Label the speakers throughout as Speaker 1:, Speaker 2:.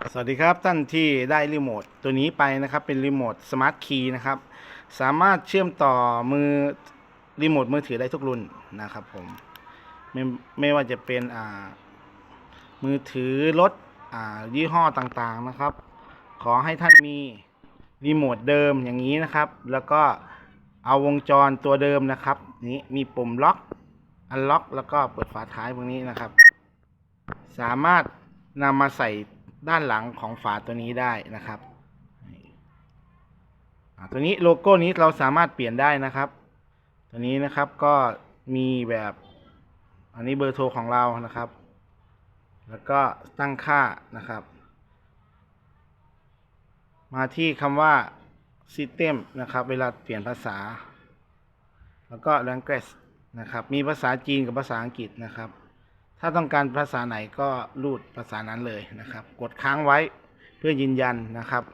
Speaker 1: สวัสดีครับท่านที่ได้รีโมทตัวนี้ไปนะครับเป็นรีโมทสมาร์ทคีย์นะครับ สามารถเชื่อมต่อมือรีโมทมือถือได้ทุกรุ่นนะครับผมไม่ไม่ว่าจะเป็นอ่ามือถือรถอ่ายี่ห้อต่างๆนะครับ ขอให้ท่านมีรีโมทเดิมอย่างนี้นะครับ แล้วก็เอาวงจรตัวเดิมนะครับ นี้มีปุ่มล็อกอันล็อกแล้วก็เปิดฝาท้ายพวกนี้นะครับ สามารถนำมาใส่ ด้านหลังของฝาตัวนี้ได้นะครับตัวนี้โลโก้นี้เราสามารถเปลี่ยนได้นะครับ ตัวนี้นะครับก็มีแบบอันนี้เบอร์โทรของเรานะครับ แล้วก็ตั้งค่านะครับ มาที่คำว่า system นะครับ เวลาเปลี่ยนภาษา แล้วก็ language นะครับ มีภาษาจีนกับภาษาอังกฤษนะครับ ถ้าต้องการภาษาไหนก็รูดภาษานั้นเลยนะครับ กดค้างไว้เพื่อยืนยันนะครับ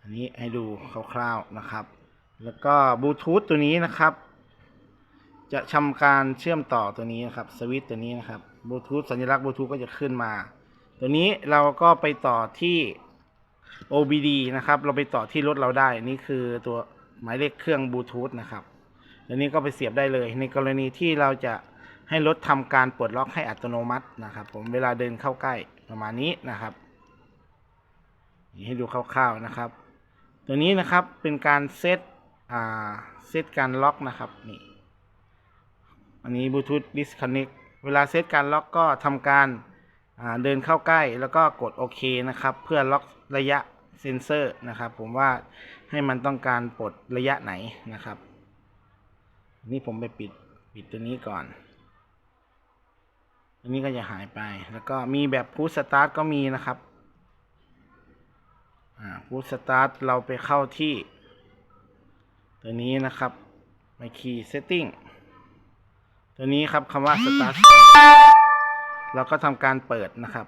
Speaker 1: อันนี้ให้ดูคร่าวๆนะครับ แล้วก็บลูทูธตัวนี้นะครับ จะทำการเชื่อมต่อตัวนี้นะครับสวิตตัวนี้นะครับบลูทูธสัญลักษณ์บลูทูธก็จะขึ้นมา ตัวนี้เราก็ไปต่อที่ OBD นะครับ เราไปต่อที่รถเราได้ นี่คือตัวหมายเลขเครื่องบลูทูธนะครับตัวนี้ก็ไปเสียบได้เลย ในกรณีที่เราจะ ให้รถทำการปลดล็อกให้อัตโนมัตินะครับผมเวลาเดินเข้าใกล้ประมาณนี้นะครับนี่ให้ดูคร่าวๆนะครับ ตัวนี้นะครับเป็นการเซตอ่าเซตการล็อกนะครับนี่อันนี้บลูทูธ disconnect เวลาเซตการล็อกก็ทำการเดินเข้าใกล้แล้วก็กดโอเคนะครับ เพื่อล็อกระยะเซนเซอร์นะครับ ผมว่าให้มันต้องการปลดระยะไหนนะครับ นี่ผมไปปิดปิดตัวนี้ก่อน อันนี้ก็จะหายไป แล้วก็มีแบบพู s สตาร์ทก็มีนะครับพู s สตาร์ทเราไปเข้าที่ ตัวนี้นะครับไปคีย์ setting ตัวนี้ครับคำว่า start เราก็ทำการเปิดนะครับ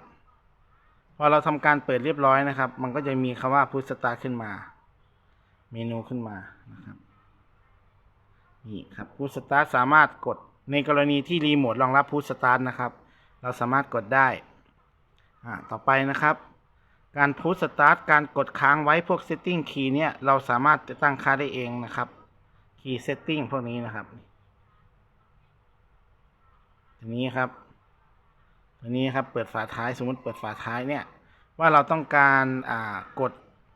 Speaker 1: พอเราทำการเปิดเรียบร้อยนะครับ มันก็จะมีคำว่า push start ขึ้นมา เมนูขึ้นมานะครับนี่ครับ push start สามารถกดในกรณีที่รีโมทรองรับ push start นะครับ เราสามารถกดได้ ต่อไปนะครับ การ push start การกดค้างไว้พวก setting key เนี่ยเราสามารถจะตั้งค่าได้เองนะครับ key setting พวกนี้นะครับตัวนี้ครับตัวนี้ครับเปิดฝาท้ายสมมติเปิดฝาท้ายเนี่ยว่าเราต้องการกด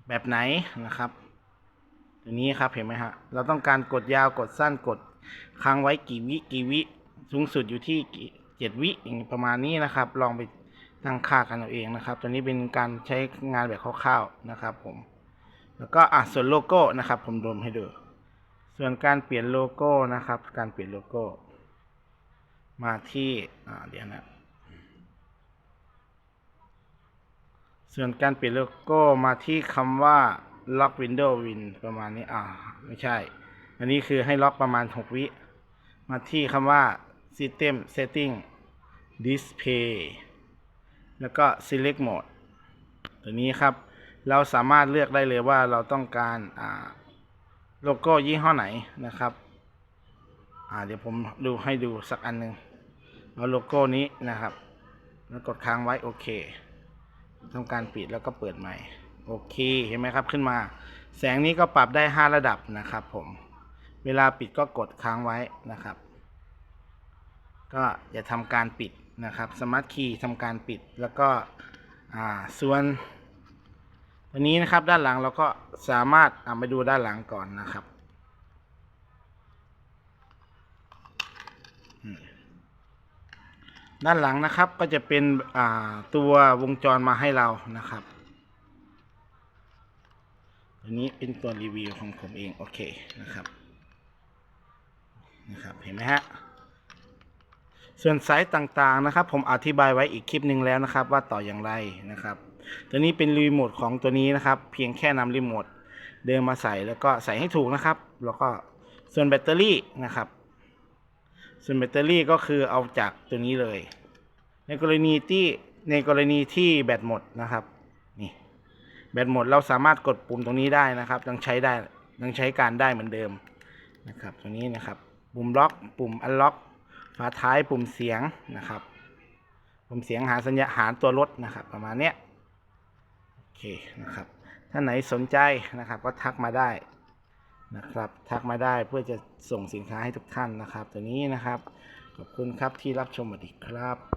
Speaker 1: แบบไหนนะครับตัวนี้ครับเห็นไหมฮะเราต้องการกดยาวกดสั้นกดค้างไว้กี่วิกี่วิสูงสุดอยู่ที่ เจ็ดวิองประมาณนี้นะครับ ลองไปตั้งค่ากันเอาเองนะครับ ตัวนี้เป็นการใช้งานแบบคร่าวๆนะครับ ผม แล้วก็อะส่วนโลโก้นะครับ ผมรวมให้ดูส่วนการเปลี่ยนโลโก้นะครับ การเปลี่ยนโลโก้ มาที่อ่าเดี๋ยวนะส่วนการเปลี่ยนโลโก้มาที่คำว่า lock window win ประมาณนี้ อ่า ไม่ใช่ อันนี้คือให้ล็อกประมาณ 6 วิ มาที่คำว่า system setting display แล้วก็ select mode ตัวนี้ครับ เราสามารถเลือกได้เลยว่าเราต้องการโลโก้ยี่ห้อไหนนะครับเดี๋ยวผมดูให้ดูสักอันหนึ่งเอาโลโก้นี้นะครับ แล้วกดค้างไว้โอเคทำการปิดแล้วก็เปิดใหม่ โอเค เห็นไหมครับขึ้นมา แสงนี้ก็ปรับได้ 5 ระดับนะครับผม เวลาปิดก็กดค้างไว้นะครับ ก็จะทำการปิด นะครับสมาร์ทคีย์ทำการปิดแล้วก็ส่วนตัวนี้นะครับด้านหลังเราก็สามารถเอาไปดูด้านหลังก่อนนะครับ ด้านหลังนะครับก็จะเป็นตัววงจรมาให้เรานะครับตัวนี้เป็นตัวรีวิวของผมเอง โอเคนะครับนะครับ เห็นไหมฮะ ส่วนไซส์ต่างๆนะครับ ผมอธิบายไว้อีกคลิปหนึ่งแล้วนะครับ ว่าต่ออย่างไรนะครับ ตัวนี้เป็นรีโมทของตัวนี้นะครับ เพียงแค่นำรีโมทเดินมาใส่แล้วก็ใส่ให้ถูกนะครับ แล้วก็ส่วนแบตเตอรี่นะครับ ส่วนแบตเตอรี่ก็คือเอาจากตัวนี้เลย ในกรณีที่ในกรณีที่แบตหมดนะครับนี่แบตหมดเราสามารถกดปุ่มตรงนี้ได้นะครับยังใช้ได้ยังใช้การได้เหมือนเดิมนะครับตรงนี้นะครับ ปุ่มล็อก ปุ่มอันล็อก ฝาท้ายปุ่มเสียงนะครับ ปุ่มเสียงหาสัญญาหาตัวรถนะครับ ประมาณเนี้ยโอเคนะครับ ถ้าไหนสนใจนะครับ ก็ทักมาได้นะครับ ทักมาได้เพื่อจะส่งสินค้าให้ทุกท่านนะครับ ตัวนี้นะครับ ขอบคุณครับที่รับชมสวัสดีครับ